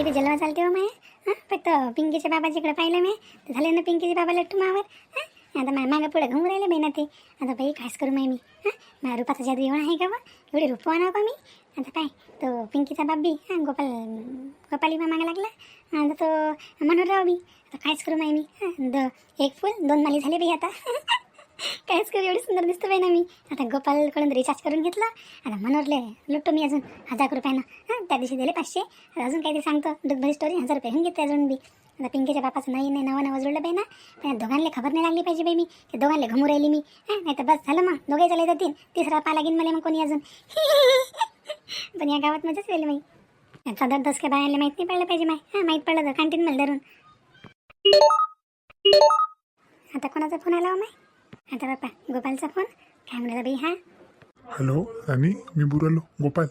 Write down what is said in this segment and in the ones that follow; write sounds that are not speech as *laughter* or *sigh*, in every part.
किती जलवा चालते हो माया? हां? फक्त पिंकीच्या बाबाजीकडे पाहिलं मी तर झाले ना पिंकीचे बाबा लट्टू मावर. आता माय मागं पुढे घुमून राहिले बाई ते. आता बाई कायच करू माय मी. हां? माझ्या रूपाचा जादू एवढा आहे का बा? एवढी रूप आणावं का मी. आता काय तो पिंकीचा बाबी हां गोपाल गोपाली बा मागा लागला. आता तो मनोहरराव बी. आता कायच करू माय मी. हां द एक फुल दोन माली झाले बाई आता. *laughs* कायच करू एवढी सुंदर दिसतो बाई ना मी. आता गोपालकडून रिचार्ज करून घेतलं. आता मनोरले लुटतो मी अजून हजार रुपयानं. हां त्या दिवशी दिले पाचशे. अजून काहीतरी सांगतो. दुधभरी स्टोरी हजार रुपये घेऊन घेते अजून बी. आता पिंकीच्या बापाचं नाही नाही नवा नवा जुळलं बाई ना. पण दोघांना खबर नाही लागली पाहिजे बाई मी. की दोघांना घुमू राहिली मी. हां नाही तर बस झालं मग. दोघे चालले जातील तिसरा पा लागेन मला मग कोणी अजून. *laughs* पण या गावात मजाच वेळ माही सदर दस काय बाहेर माहीत नाही पडलं पाहिजे माय. हां माहीत पडलं तर कॅन्टीन मला धरून. आता कोणाचा फोन आला हो माय? आता बापा गोपालचा फोन. काय म्हणलं बाई हा? हॅलो राणी मी बुरालो गोपाल.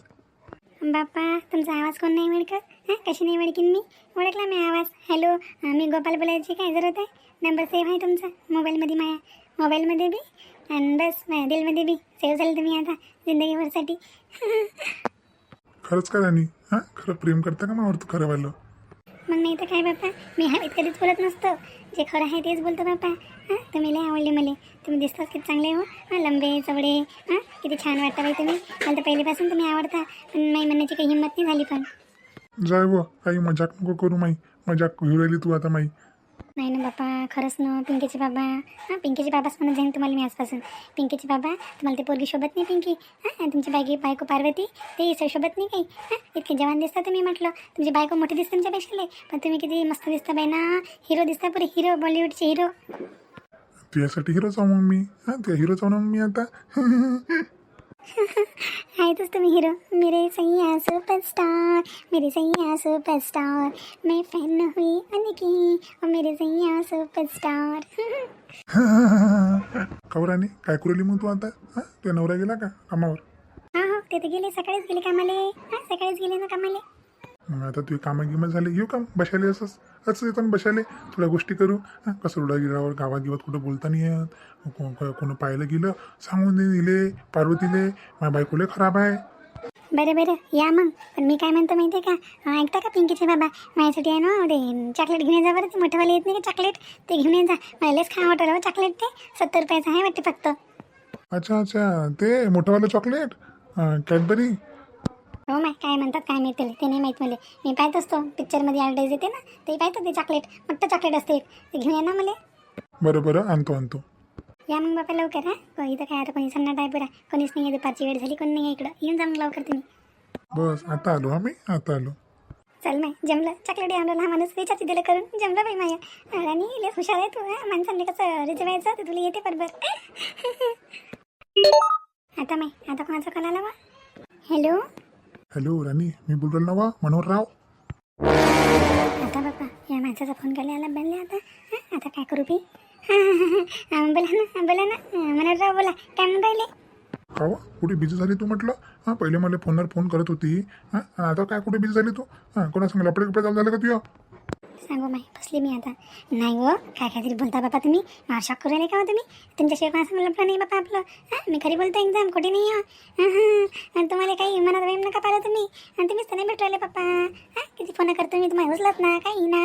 बापा तुमचा आवाज कोण नाही मिळकत हां कशी नाही मिळकीन मी? ओळखला मी आवाज. हॅलो मी गोपाल बोलायची काय जरूरत आहे? नंबर सेव्ह आहे तुमचा? मोबाईलमध्ये माया. मोबाईलमध्ये बी? आणि बस माझ्या दिलमध्ये बी. सेव्ह झालं तुम्ही आता जिंदगीभरसाठी. *laughs* खरंच का राणी? हां खरं प्रेम करता का मावर तू खरं वालं? मग नाही तर काय बापा मी हवेत कधीच बोलत नसतो. जे खरं आहे तेच बोलतो बापा हां तुम्ही लय आवडले मला. तुम्ही दिसतात किती चांगले हो. हां लंबे चवडे हां किती छान वाटतं बाई तुम्ही. मला तर पहिल्यापासून तुम्ही आवडता. पण नाही म्हणण्याची काही हिंमत नाही झाली पण. जाय व काही मजाक नको करू माई. मजाक घेऊ राहिली तू आता माई. नाही ना बापा खरंच ना. पिंकीचे बाबा हां पिंकीचे बाबाच म्हणत जाईन तुम्हाला मी आजपासून. पिंकीचे बाबा तुम्हाला ते पोरगी शोभत नाही पिंकी. हां तुमची बायकी बायको पार्वती ते स- शोभत नाही काही. हां इतके जवान दिसता तुम्ही म्हटलं. तुमची बायको मोठी दिसते तुमच्यापेक्षा पण तुम्ही किती मस्त दिसता बाई ना. हिरो दिसता पुरे हिरो बॉलिवूडचे हिरो. तुझ्यासाठी हिरो जाऊ मग मी. हां त्या हिरोच जाऊ मग मी आता. *laughs* आहेतच तुम्ही हिरो. मेरे सैया सुपरस्टार मेरे सैया सुपरस्टार मैं फैन हुई उनकी और मेरे सैया सुपरस्टार राणी काय करू राहिली मग तू आता? हां? तुझ्या नवरा गेला का कामावर? हा हो ते तर गेले सकाळीच गेले कामाले. हा सकाळीच गेले ना कामाले. मग आता तुझे कामं गिमं झाले येऊ का? बसायले असंच असं येतो ना बसायले थोड्या गोष्टी करू. कसं उडा गिरावर गावात गिवात कुठं बोलता नाही येत. को- को- कोणी पाहिलं गेलं सांगून दिले पार्वतीले माझ्या बायकोले खराब आहे. बरं बरं या मग. पण मी काय म्हणतो माहिती आहे का ऐकता का पिंकीचे बाबा? माझ्यासाठी आहे ना ते चॉकलेट घेऊन जा बरं. ते मोठंवाले येत नाही का चॉकलेट ते घेऊन ये जा. मला खा वाटलं चॉकलेट ते. सत्तर रुपयाचं आहे वाटते फक्त. अच्छा अच्छा. ते मोठंवालं चॉकलेट कॅडबरी हो माय काय म्हणतात काय माहिती ते नाही माहीत मला. मी पाहत असतो पिक्चरमध्ये ॲडव्हर्टाईज येते ना ते पाहतो ते चॉकलेट मोठं चॉकलेट असते. ते घेऊन ये ना मला. बरं बरं आणतो आणतो. या मग बापा लवकर हा. को- इथं काय आता कोणी सन्नाट आहे पुरा. कोणीच नाही आहे दुपारची वेळ झाली कोणी नाही आहे इकडं. येऊन जा मग लवकर तुम्ही. बस आता आलो हा मी आता आलो. चल माय जमलं. चॉकलेट आणलं हा माणूस विचारची दिलं करून. जमलं बाई माया. आणि लय हुशार आहे तू हा. माणसांनी कसं रिजवायचं? ते तुला येते बरोबर. *laughs* आता माय आता कोणाचा कॉल आला बा? हॅलो हॅलो राणी मी बोल राहिलो ना वा मनोहरराव आता बाप्पा या माणसाचा फोन केला आला बनले आता. हं, आता काय करू बी हां बोला ना बोला ना. मनोहरराव बोला. काय म्हणून राहिले का वा? कुठे बिझी झाली तू म्हटलं? हां पहिले मला फोनवर फोन करत होती. हां आता काय कुठे बिझी झाली तू? हां कोणा सांग लपडे कपडे चालू झालं का तुझ्या? सांगू माय फसली मी आता. नाही हो काय काहीतरी बोलता बापा तुम्ही? मला शॉक करू राहिले का हो तुम्ही? तुमच्याशिवाय कोणा सांगितलं आपलं नाही बापा आपलं. हां मी खरी बोलतो एकदम खोटी नाही हो? हां हां. आणि तुम्हाला काही मनात वेळ नका पाहिलं तुम्ही. आणि तुम्हीच तर नाही भेटू राहिले पप्पा हां किती फोन करतो मी तुम्हाला उचलत ना काही ना.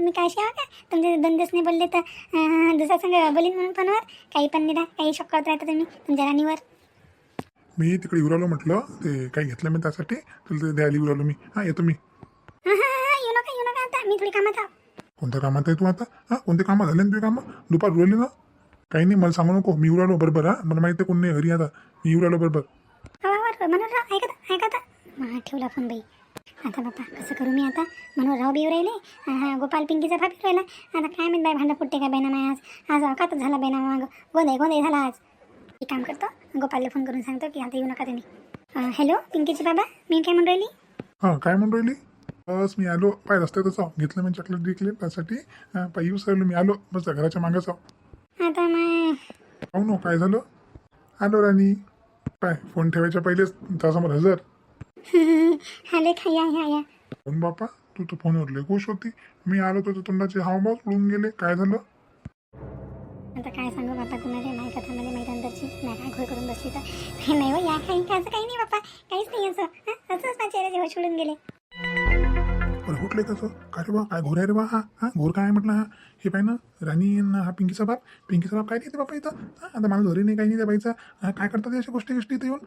मी काय शिवा का? तुमचे दोन दिवस नाही बोलले तर दुसरा संग बोलीन म्हणून फोनवर? काही पण नाही काही शॉक करत राहता तुम्ही तुमच्या राणीवर. मी तिकडे येऊ राहिलो म्हटलं ते काही घेतलं मी त्यासाठी तुला ते द्यायला येऊ राहिलो मी. हां येतो मी. हां हां हां येऊ नका येऊ आता? मी थोडी कामात आहो. कोणत्या कामात आहे तू आता? हां कोणते कामं झाले ना तुझे कामं? दुपार उरली ना? काही नाही मला सांगू नको. मी राहिलो बरोबर हां. मला माहिती आहे कोण नाही घरी आता. मी राहिलो बरोबर. आवावर मनोहरराव ऐकत ऐकत मग ठेवला फोन बाई. आता बापा कसं करू मी आता? मनोहरराव बी येऊ राहिले. हा गोपाल पिंकीचा भाभी राहिला. आता काय माहीत बाई भांडं फुटते का बेना माय आज? आज अकातच झाला बेना मग? गोंधळ गोंधळ झाला आज. एक काम करतो गोपालला फोन करून सांगतो की आता येऊ नका तुम्ही. हॅलो पिंकीची बाबा मी काय म्हणून राहिली? हां काय म्हणून राहिली? बस मी आलो. पाय रस्त्यातच आहो घेतलं मी चॉकलेट घेतले त्यासाठी पाय राहिलो मी. आलो. बस घराच्या मागंच आहो आता पाहू ना काय झालं? आलो राणी. काय फोन ठेवायच्या पहिलेच. त्यासमोर हजर. *laughs* आले या या बापा तू तर फोनवर लय खुश होती. मी आलो तर तोंडाचे हावभाव उडून गेले. काय झालं? आता काय सांगू बापा तुम्हाला? माही कथामध्ये माहीत अंतरची नाही काय घोळ करून बसली तर. नाही हो या काही असं काही नाही बापा. काहीच नाही असं. असंच माझे चेहऱ्याचे होश उडून गेले. उठले कसं काय रे बा? काय घोर आहे रे बा हा? हा? घोर काय म्हटलं हा? हे पाय ना राणी ना हा पिंकीचा बाप पिंकीचा बाप काय नाही ते बापा इथं? हा, आता माणूस घरी नाही काही नाही त्या बाईचा. हा, काय करतात अशा गोष्टी गोष्टी इथे येऊन?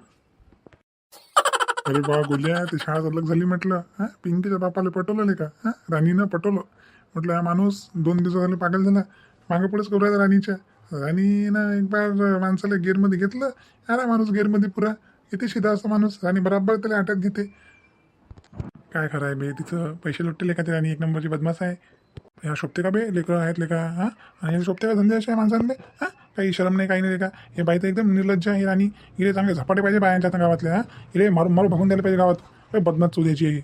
अरे बा गोल्या ते शाळा अलग झाली म्हटलं. हा? पिंकीच्या बापाला पटवलं का? हा? राणीनं पटवलं. म्हटलं हा माणूस दोन दिवस झाले पागल झाला. मागं पुढेच करू राहिला राणीच्या. राणीनं एक बार माणसाला गेअरमध्ये घेतलं. अरे माणूस गेअरमध्ये पुरा. किती शिधा असतो माणूस. राणी बराबर त्याला आट्यात घेते काय खरं आहे बे तिचं पैसे लुटतील का ते आणि एक नंबरची बदमाश आहे. ह्या शोभते का बे? लेकरं आहेत लेका हां? आणि हे शोभते का? धंदे असे आहे माणसांले हां? काही शरम नाही काही नाही लेका. हे बाई तर एकदम निर्लज्ज आहे. आणि इकडे चांगले झपाटे पाहिजे बायांच्या आता गावातल्या हां? इकडे मारू मारू भागून द्यायला पाहिजे गावात. काय बदमाश चोद्याची आहे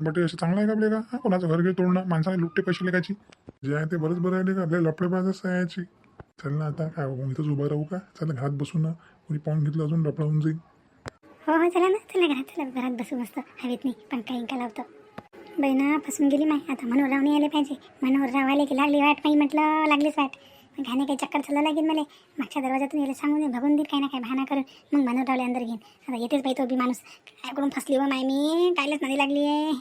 बट असं चांगलं आहे का आपले का हां? कोणाचं घर घेऊ तोडणं? माणसाने लुटते पैसे लेकाची. जे आहे ते बरंच बरं आहे का आपल्याला लपडे आहे यायची चल ना आता काय इथंच उभं राहू का? चल घरात बसून कोणी पाहून घेतलं अजून लपडा होऊन जाईल हो हो चला ना चला घरात चला घरात बसू मस्त. हवेत नाही पंखा इंका लावतो. बहिणा फसून गेली माय. आता मनोहर रावने आले पाहिजे. मनोहर राव आले की लागली वाट नाही म्हटलं लागलीच वाट. मग घाणे काही चक्कर चालू लागेल मला. मागच्या दरवाजातून यायला सांगून दे भगून देईल काही ना काही भाना करून. मग मनोहर रावले अंदर घेईन. आता येतेच पाहिजे तो बी माणूस. काय करून फसली व माय मी? कायलाच नदी लागली आहे.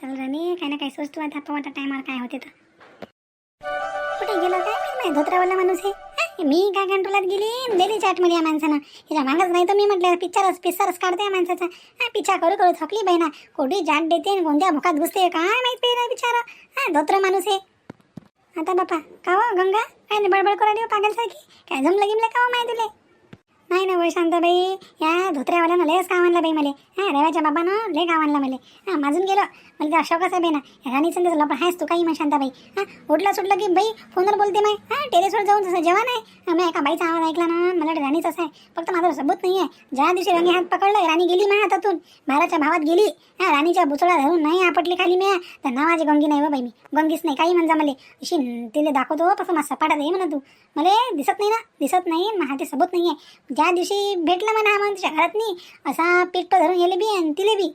चल राणी काही ना काही सोचतो. आता तो आता टायमावर काय होते तर. कुठे गेलो काय माहिती नाही धोत्रावाला माणूस आहे. मी काय कंट्रोलात गेली? दिली चाटमध्ये या माणसानं. हिला मागच नाही तर मी म्हटलं पिक्चरच पिक्चरच काढते या माणसाचा. हा पिच्छा करू करू थकली बहिणा. कोठी जाट देते आणि कोणत्या मुखात घुसते. काय माहीत नाही बिचारा? हा धोत्र माणूस आहे. आता बापा का हो गंगा? काय बडबड करा देऊ पागलसारखी? काय जमलं गिमलं का हो माय तुले? नाही ना वय शांताबाई? या धोत्र्यावाल्यानं लयच का आणलं बाई मला. हा रव्याच्या बाबानं लय काम आणलं मला. हा माझून गेलं. मला ते अशोकच आहे बाई ना. या राणीचं त्याचं लपड आहेस तू काही मग शांताबाई? हा उठलं सुटलं की बाई फोनवर बोलते माय. हा टेरेसवर जाऊन तसं जेवण आहे. मी एका बाईचा आवाज ऐकला ना मला राणीच असं आहे. फक्त माझा सबूत नाही आहे ज्या दिवशी रंगी हात पकडलं राणी गेली माझ्या हातातून. भाराच्या भावात गेली. हा राणीच्या बुचळा धरून नाही आपटली खाली मी तर नावाची गंगी नाही हो बाई मी. गंगीच नाही काही म्हणजा मला. अशी तिला दाखवतो कसं मग सपाटात आहे म्हणा तू. मला दिसत नाही ना दिसत नाही मग ते सबूत नाही आहे ज्या दिवशी भेटलं म्हणा हा तिच्या घरात नाही असा पिट्ट धरून गेले बी आणि तिले बी.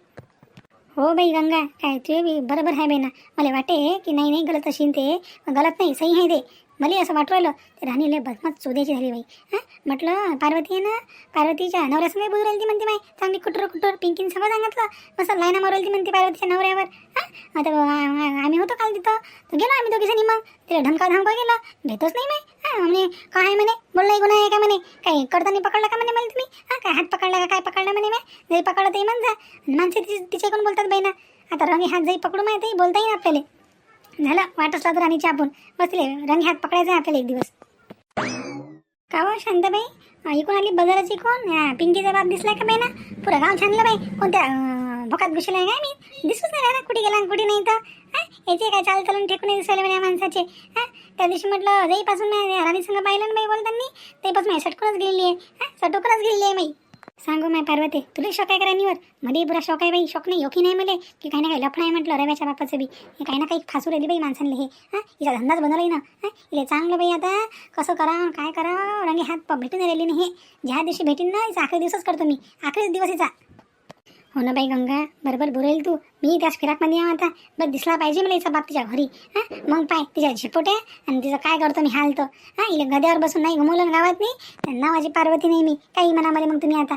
हो बाई गंगा काय ते बी बरोबर आहे बाई ना. मला वाटे की नाही नाही गलत असेल ते. गलत नाही सही आहे ते. मला असं वाटू राहिलं ते राणीले बदमात चोद्याची झाली बाई. हां? म्हटलं पार्वती आहे ना? पार्वतीच्या नवऱ्यासंग बोलू राहिली ती म्हणते माई चांगली कुटर कुटर पिंकीन सगळं सांगितलं. मस्त लायना मारवली ती म्हणते पार्वतीच्या नवऱ्यावर. हां? आता आम्ही होतो काल तिथं. तर गेलो आम्ही दोघी मग. तिला ढमका धमका गेला भेटच नाही माई हां म्हणे काय आहे म्हणे? बोलला गुन्हा आहे का म्हणे? काही करताना पकडलं का म्हणे मला तुम्ही? हां काय हात पकडला का काय पकडला म्हणे मी जरी पकडलं तरी म्हणजा माणसे तिचे तिचे बोलतात बाई ना आता रंगी हात जाई पकडू माहिती बोलता ना आपल्याला. झालं वाट असला तर राणीची आपण बसले रंग हात पकडायचा आपल्याला एक दिवस. का हो शांताबाई? इकून आली बाजाराची कोण हा, पिंकीचा बाप दिसलाय का बाई ना पुरं गाव छानलं बाई. कोणत्या अं, भोकात घुसलाय काय मी? दिसूच नाही ना कुठे गेला आणि कुठे नाही तर. हा, याचे काय चाल चालून ठेकून नाही दिसायला म्हणे माणसाचे. त्या दिवशी म्हटलं जाईपासून मी राणी संग पाहिलं ना बाई बोलताना? तेपासून सटकूनच गेलेली आहे. हा सटोकूनच गेलेली आहे बाई. सांगू माय पार्वती तुला शौक आहे करायनीवर मध्ये पुरा शौक आहे बाई. शौक नाही योकी नाही मला की काही ना काही लफडा आहे म्हटलं रव्याच्या बापाचं बी. हे काही ना काही फासू राहिली बाई माणसांनी हे. हां हिचा धंदाच बनवलाय ना. हां इले चांगलं बाई आता. कसं करा काय करा रंगी हात प- भेटून राहिली नाही हे. ज्या दिवशी भेटीन ना हिचा आखरी दिवसच करतो मी. आखरीच दिवस हिचा. हो ना बाई गंगा बरोबर बोलेल तू. मी त्याच फिराकमध्ये या आता. बस दिसला पाहिजे मला याचा बाप तिच्या घरी. हां? मग पाय तिच्या झिपोट्या आणि तिचं काय करतो मी हालतो. हां इले गद्यावर बसून नाही घुमवलं गावात नाही नावाची पार्वती नाही मी काही मनामध्ये मग तुम्ही आता.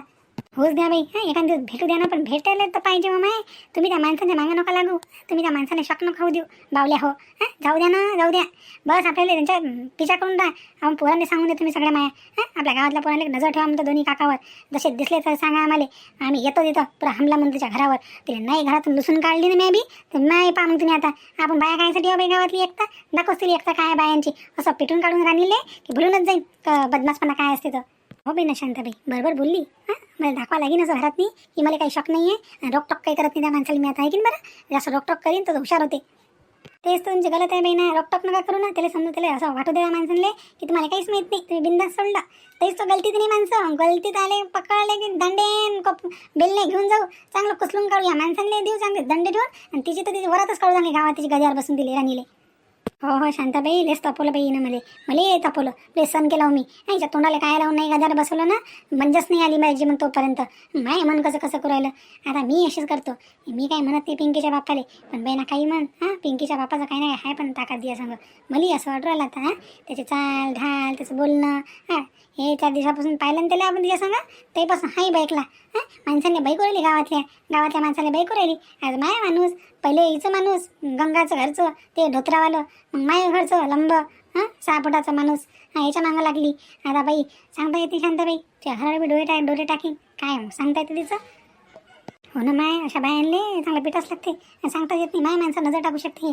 होच द्या बाई. हां एखाद दिवस भेटू द्या ना पण भेटायला तर पाहिजे हो मग तुम्ही त्या माणसाच्या मागं नका लागू. तुम्ही त्या माणसाला शॉक न खाऊ देऊ. बावल्या हो. हां जाऊ द्या ना जाऊ द्या. बस आपल्याला त्यांच्या पिचा करून द्या आपण पोरांनी सांगून द्या तुम्ही सगळ्या माया. हां आपल्या गावातल्या पोरांना नजर ठेवा म्हणतो दोन्ही काकावर. जसे दिसले तर सांगा आम्हाला. आम्ही येतो तिथं पुरा हमला म्हणून त्याच्या घरावर. तिला नाही घरातून लुसून काढली ना मी बी. तर नाही पा मग तुम्ही आता. आपण बाया कायसाठी हो बाई गावातली एकता दाखवच तरी एकता काय बायांची. असं पिटून काढून राहिलेले की भुलूनच जाईल का बदमासपणा काय असते तर. हो बाई ना शांताबाई. बरोबर बोलली. हां मला दाखवा लागेन असं घरात नाही की मला काही शॉक नाही आहे रोकटोक काही करत नाही त्या माणसाला मी आता आहे की नाही बरं? जास्त रोकटोक करीन तर हुशार होते. तेच तर तुमची गलत आहे बाई ना रोकटोक नका करू ना. त्याला समजा त्याला असं वाटू द्या माणसांले की तुम्हाला काहीच माहीत नाही. तुम्ही बिंदास सोडला. तेच तो गलतीत नाही माणसं. गलतीत आले पकडले की दंडेन कप बेलने घेऊन जाऊ. चांगलं कुसलून काढू या माणसांना देऊ चांगले दंडे ठेवून आणि तिची तर तिची वरातच काढू चांगली गावात तिची गजावर बसून दिली राणीले हो हो शांताबाई लेस तापवलं बाई ना मला. ये तापवलं. लेस केलं केला मी. याच्या तोंडाला काय लावून नाही गजार बसवलं ना? मंजच नाही आली माझी मग तोपर्यंत. माय मन कसं कसं करू राहिलं. आता मी अशीच करतो. मी काय म्हणत नाही पिंकीच्या बापाले. पण बाई ना काही म्हण हां पिंकीच्या बापाचं काही नाही. आहे पण ताकद दिया सांग. मला असं वाटू राहिलं आता हां? त्याचे चाल ढाल त्याचं बोलणं हां? हे चार दिवसापासून पाहिलं ना त्याला आपण दिया सांगा? तेपासून हाही बाईकला हां? माणसाने बाईक उरली गावातल्या. गावातल्या माणसाला बाईक उरली आज माय माणूस पहिले हिचं माणूस गंगाचं घरचं ते धोत्रावालं. माय घरचं लंब हां? सहा फुटाचा माणूस. याच्या मागं लागली. आता बाई सांगता येते शांताबाई? त्या घराला डोळे टाक डोळे टाकीन. काय सांगता येते तिचं? हो ना माय अशा बायांले चांगलं पिठाच लागते. सांगता येत नाही माय माणसं नजर टाकू शकते.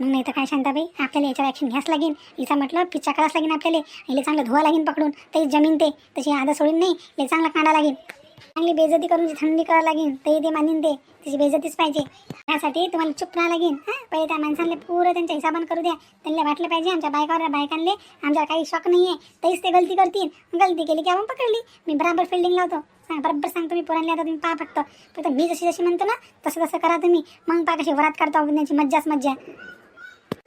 मग नाही तर काय शांताबाई? आपल्याला याच्यावर ॲक्शन घ्यास लागेल. हिचा म्हटलं पिच्चा करावंच लागेल आपल्याला. हिला चांगलं धुवा लागेल पकडून. ते जमीन ते. तशी आधा सोडून नाही हिला चांगला कांडा लागेल. चांगली बेजती करून जी थंडी करावं लागेल ते ते मानीन ते. तिची बेजतीच पाहिजे. त्यासाठी तुम्हाला चुप राहा लागेल हां? पहिले त्या माणसांना पुरं त्यांच्या हिसाबानं करू द्या. त्यांना वाटलं पाहिजे आमच्या बायकावर बायकांले आमच्यावर काही शॉक नाही आहे तरीच ते गलती करतील. गलती केली की आपण पकडली. मी बराबर फिल्डिंग लावतो. सांग बरोबर सांगतो मी पोरांना आता तुम्ही पहा फक्त. फक्त मी जशी जशी म्हणतो ना तसं तसं करा तुम्ही. मग पा कशी वरात काढता त्यांची मज्जाच मज्जा.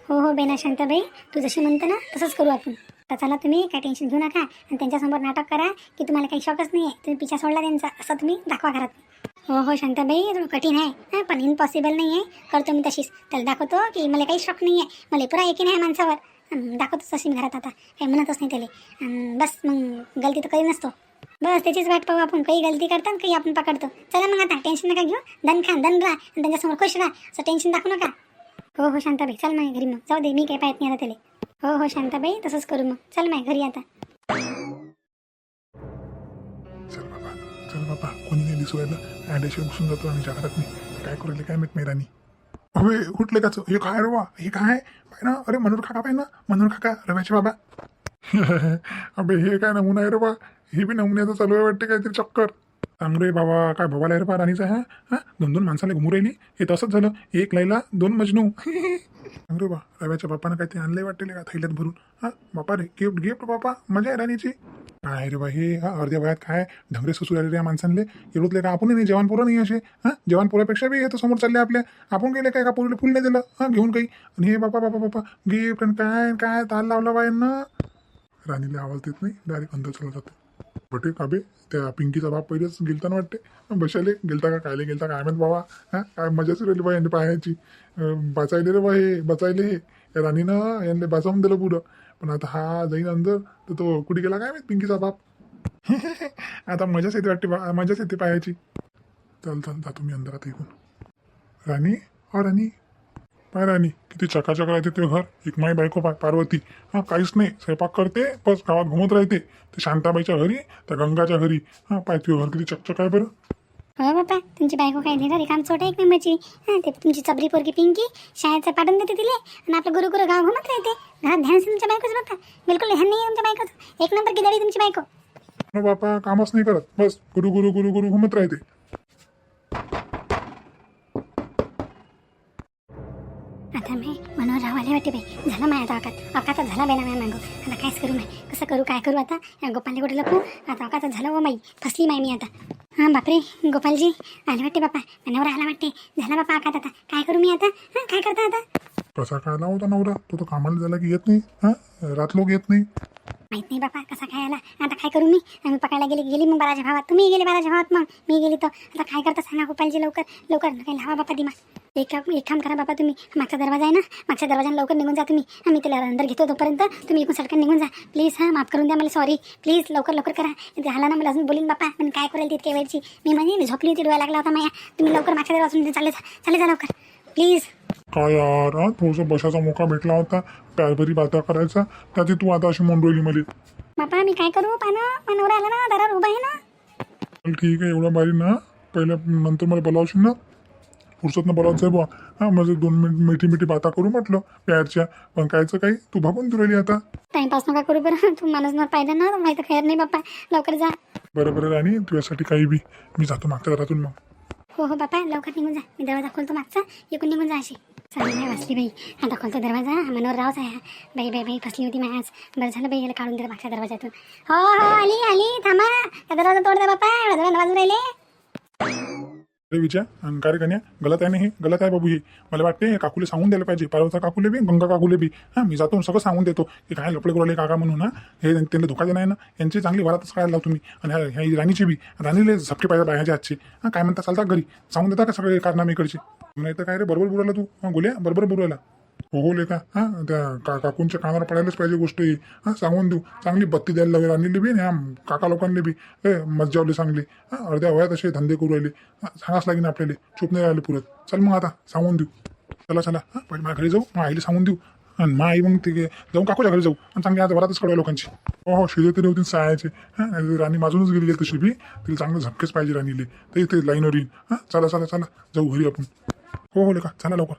हो हो बेना शांताबाई तू जशी म्हणतो ना तसंच करू आपण. तर चला तुम्ही काय टेन्शन घेऊ नका आणि त्यांच्यासमोर नाटक करा की तुम्हाला काही शॉकच नाही आहे तुम्ही पिछा सोडला त्यांचा असं तुम्ही दाखवा घरात. हो हो शांताबाई थोडं कठीण आहे. पण इम्पॉसिबल नाही आहे करतो मी तशीच. त्याला दाखवतो की मला काही शॉक नाही आहे मला पुरा एकीन आहे माणसावर. दाखवतोच तशी मी घरात आता. काही म्हणतच नाही त्याला. बस मग गलती तर काही नसतो बस त्याचीच वाट पाहू आपण. काही गलती करतात काही आपण पकडतो. चला मग आता टेन्शन नका घेऊ. दन खा दन राहा आणि त्यांच्यासमोर खुश राहा. असं टेन्शन दाखवू नका. हो हो शांताबाई. चल माझ्या घरी मग. जाऊ दे मी काय पाहत नाही आता त्याला. हो हो शांताबाई तसंच करू मग. चल माझ्या घरी आता. चल बाबा चल बाबा. कोणी नाही दिसू राहिलं. ॲडेशिवाय बसून जातो आम्ही घरात नाही. काय करू काय माहीत मेरानी अबे उठले काच हे काय रे वा? हे काय? पाय ना अरे मनोहर काका पाय ना? मनोहर काका रव्याचे बाबा. *laughs* अबे हे काय नमुना आहे रे बा हे बी नमुन्याचं चालू आहे वाटते काहीतरी चक्कर. सांग रे बाबा काय बाबाला रे बा राणीचा हा? हा? दोन दोन माणसाला घुमू राहिली? हे तसंच झालं. एक लैला दोन मजनू. *laughs* सांग रे बा रव्याच्या बापानं ते आणलंय वाटते का थैल्यात भरून. हा? बापा रे गिफ्ट गिफ्ट बापा. मजा आहे राणीची. काय रे बा हे हा अर्ध्या वयात काय? ढंगरे सुसू आले रे या माणसांले. एवढतले का? आपण नाही जवान पोरं नाही असे. हा? जवान पोरापेक्षा बी हे तर समोर चालले आपल्या. आपण गेले काय का? पोरीला फुल नाही दिलं. हा घेऊन काही. आणि हे बापा बापा बापा गिफ्ट आणि काय काय ताल लावला बायांना? राणीला आवाज देत नाही. डायरेक्ट अंदर चला जातो. बटे काबे त्या पिंकीचा बाप पहिलेच गेलता ना वाटते बशाले गेलता का कायले गेलता काय माहीत बाबा हा? काय मजाच राहिली बा यांनी पाहायची बचायले रे बा हे बचायले हे. या राणीनं यांनी बचावून दिलं पुढं. पण आता हा जाईन अंदर तर तो कुठे गेला काय माहीत पिंकीचा बाप? *laughs* आता मजाच येते वाटते बा मजाच येते पाहायची चल चल जा तुम्ही अंदरात ऐकून राणी? हा राणी? पाय राणी किती चकाचक राहते ते घर. एक माई बायको पाय पार्वती. हा काहीच नाही. स्वयंपाक करते बस गावात घुमत राहते. ते शांताबाईच्या घरी त्या गंगाच्या घरी. हा पाय तुझं घर किती चकचक आहे बरं. हो बापा तुमची बायको काय नाही रिकाम चोट आहे एक नंबरची हां ते तुमची चबरी पोरगी पिंकी शाळेचं पाठवून देते तिले. आणि आपलं गुरु गुरु गाव घुमत राहते. घरात ध्यान असेल तुमच्या बायकोचं बापा. बिलकुल ध्यान नाही तुमच्या बायकोचं. एक नंबर किती तुमची बायको. बापा कामच नाही करत. बस गुरु गुरु गुरु गुरु घुमत राहते. वाटे बाई झालं माय आता अकात अकातच झाला बाई ना माय मागो. आता कायच करू माय कसं करू काय करू आता? गोपालने कुठे लपू आता अकातच झालं व माई फसली माय मी आता. हां बापरे गोपालजी आले वाटते बापा. नवरा आला वाटते. झाला बापा अकात आता. काय करू मी आता? हां काय करता आता? कसा काय आला होता नवरा? तो तर कामाला झाला की येत नाही. हा रात लोक येत नाही. माहीत नाही बापा कसा काय आला? आता काय करू मी? आम्ही पकडायला गेली गेली मग बाराच्या भावात. तुम्ही गेले बाराच्या भावात मग. मी गेली तर. आता काय करता सांगा गोपालजी लवकर? लवकर. काही लावा बापा दिमाग. एक काम एक काम करा बापा तुम्ही मागचा दरवाजा आहे ना? मागच्या दरवाजाने लवकर निघून जा तुम्ही. आम्ही त्याला अंदर घेतो तोपर्यंत. तुम्ही इकडून सटकन निघून जा. प्लीज हां माफ करून द्या मला सॉरी प्लीज लवकर लवकर करा. ते झाला ना मला अजून बोलीन बापा पण काय करेल तितक्या वेळची? मी म्हणजे मी झोपली होती डोळा लागला होता माया तुम्ही लवकर मागच्या दरवाजातून चालले जा. चालले जा लवकर. प्लीज काय यार हा? थोडासा बसाचा मोका भेटला होता. प्यारभरी बाता करायचा. त्याची तू आता अशी मोंडवली मला. बापा मी काय करू? पानं मनवरा आला ना दारावर उभा आहे ना? ठीक आहे एवढा बारी ना. पहिल्या नंतर मला बोलावशील ना? फुरसतनं बोलावचं आहे बुवा हां म्हणजे दोन मिनिट मिठी मिठी बाता करू म्हटलं प्यारच्या. पण कायचं काही? तू भागून तू राहिली आता टाइमपास नका करू बरं. *laughs* तू माणूस ना पाहिजे ना माहिती खैर नाही बापा लवकर जा. बरं बरं राणी तुझ्यासाठी काही बी. मी जातो मागच्या घरातून मग. हो हो बापा लवकर निघून जा. मी दरवाजा खोलतो मागचा. इकडून निघून जा अशी. चालेल नाही वाचली बाई. आता खोलतो दरवाजा. हा मनोहर रावच आहे हा. बाई बाई बाई फसली होती माझ बरं झालं बाई याला काढून दिलं मागच्या दरवाजातून हो हो आली आली. थांबा. दरवाजा तोड द्या बापा दरवाजा राहिले. अरे विचार रे कन्या गलत आहे ना हे? गलत आहे बाबू हे. मला वाटते हे काकूले सांगून द्यायला पाहिजे. पार्वता काकूले बी गंगा काकूले बी. हां मी जातो सगळं सांगून देतो. की काय लपडे करू काका म्हणून ना हे त्यांना धोका देणार ना? यांची चांगली वरातच काढायला लावतो तुम्ही. आणि ह्या- राणीची बी. राणीले झपके पाहिजे बाहेरच्या आजची हां काय म्हणता? चालता घरी? सांगून देता का सगळे कारनामे इकडचे? नाही तर काय रे? बरोबर बोलायला तू? हां गोल्या? बरोबर बोलायला. हो हो लेका हां त्या का काकूंच्या कानावर पडायलाच पाहिजे गोष्ट ही. हां सांगून देऊ. चांगली बत्ती द्यायला लागेल. राणीले बी ह्या काका लोकांनी बी. ए मज्जावले चांगली हां अर्ध्या वयात असे धंदे करू राहिले. हां सांगाच लागेल आपल्याला. चूप नाही राहिले पुरत. चल मग आता सांगून देऊ. चला चला. हां पहिले माझ्या घरी जाऊ. मग आईला सांगून देऊ. आणि मग आई मग तिघे. जाऊ काकूच्या घरी जाऊ. आणि चांगली आता वरातच कळवा लोकांची. हो हो शिजे तरी होती सायाचे. हां राणी माझूनच गेली तशी बी. तिला चांगलं झपकेच पाहिजे राणीले. तर इथे लाईनवर येईन. हां चला चला चला. जाऊ घरी आपण. हो हो लेका चला लवकर.